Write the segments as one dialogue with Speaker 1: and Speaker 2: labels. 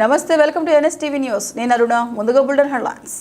Speaker 1: నమస్తే welcome to NSTV news. నేను అరుణ ముందుగా బుల్డన్ హెడ్లైన్స్.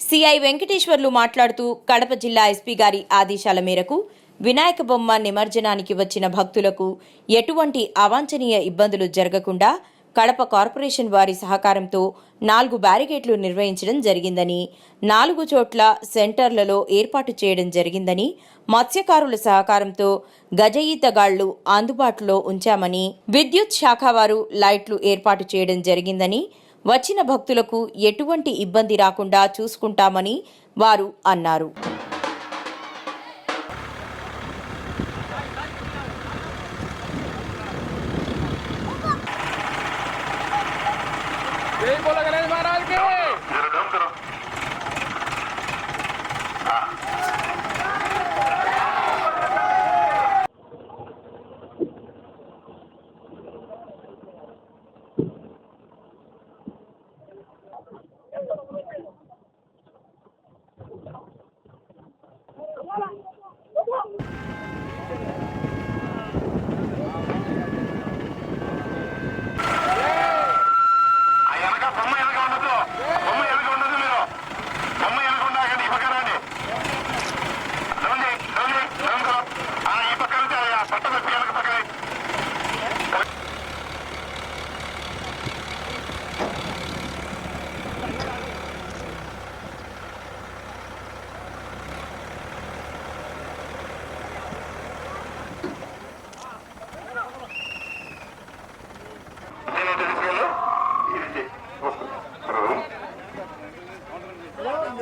Speaker 2: సిఐ వెంకటేశ్వర్లు మాట్లాడుతూ కడప జిల్లా ఎస్పీ గారి ఆదేశాల మేరకు వినాయక బొమ్మ నిమజ్జనానికి వచ్చిన భక్తులకు ఎటువంటి అవాంఛనీయ ఇబ్బందులు జరగకుండా కడప కార్పొరేషన్ వారి సహకారంతో నాలుగు బ్యారికేడ్లు నిర్వహించడం జరిగిందని నాలుగు చోట్ల సెంటర్లలో ఏర్పాటు చేయడం జరిగిందని మత్స్యకారుల సహకారంతో గజ ఈతగాళ్ళు అందుబాటులో ఉంచామని విద్యుత్ శాఖ వారు లైట్లు ఏర్పాటు చేయడం జరిగిందని వచ్చిన భక్తులకు ఎటువంటి ఇబ్బంది రాకుండా చూసుకుంటామని వారు అన్నారు.
Speaker 3: जय बोलो गणेश महाराज के
Speaker 4: मेरा दम करो Thank you. బొమ్మ వెనక ఉండదు మీరు బొమ్మ వెనక ఉండకండి ఈ పక్క రండి రండి రండి రండి ఆ ఈ పక్క నుంచి ఆ పట్ట పెట్టి వెనక పక్కనే నేను తీసుకెళ్ళు ఇది వీడికి రావాలా ఆ,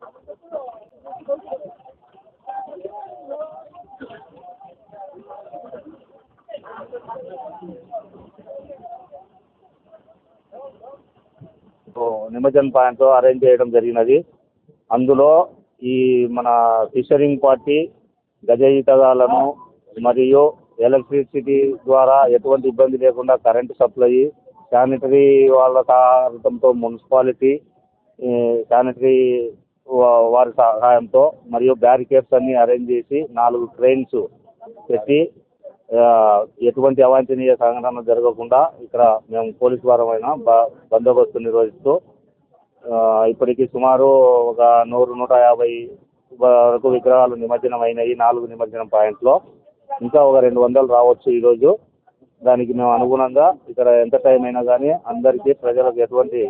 Speaker 5: నిమజ్జన పాయింట్ అరేంజ్ చేయడం జరిగినది. అందులో ఈ మన ఫిషరింగ్ పార్టీ గజ ఈతగాళ్ళను మరియు ఎలక్ట్రిసిటీ ద్వారా ఎటువంటి ఇబ్బంది లేకుండా కరెంటు సప్లై శానిటరీ వాళ్ళ సహాయంతో మున్సిపాలిటీ శానిటరీ వారి సహాయంతో మరియు బ్యారికేడ్స్ అన్ని అరేంజ్ చేసి నాలుగు ట్రైన్స్ పెట్టి ఎటువంటి అవాంఛనీయ సంఘటన జరగకుండా ఇక్కడ మేము పోలీసు వారమైన బందోబస్తు నిర్వహిస్తూ ఇప్పటికి సుమారు ఒక నూరు నూట యాభై వరకు విగ్రహాలు నిమజ్జనం అయినాయి నాలుగు నిమజ్జనం పాయింట్లో. ఇంకా ఒక రెండు వందలు రావచ్చు ఈరోజు. దానికి మేము అనుగుణంగా ఇక్కడ ఎంత టైం అయినా కానీ అందరికీ ప్రజలకు ఎటువంటి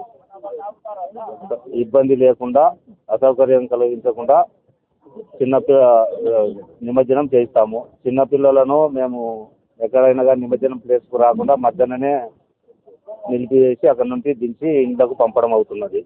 Speaker 5: ఇబ్బంది లేకుండా అసౌకర్యం కలిగించకుండా చిన్న నిమజ్జనం చేయిస్తాము. చిన్నపిల్లలను మేము ఎక్కడైనా కానీ నిమజ్జనం ప్లేస్కు రాకుండా మధ్యాహ్ననే నిలిపివేసి అక్కడ నుండి దించి ఇంట్లోకి పంపడం అవుతున్నది.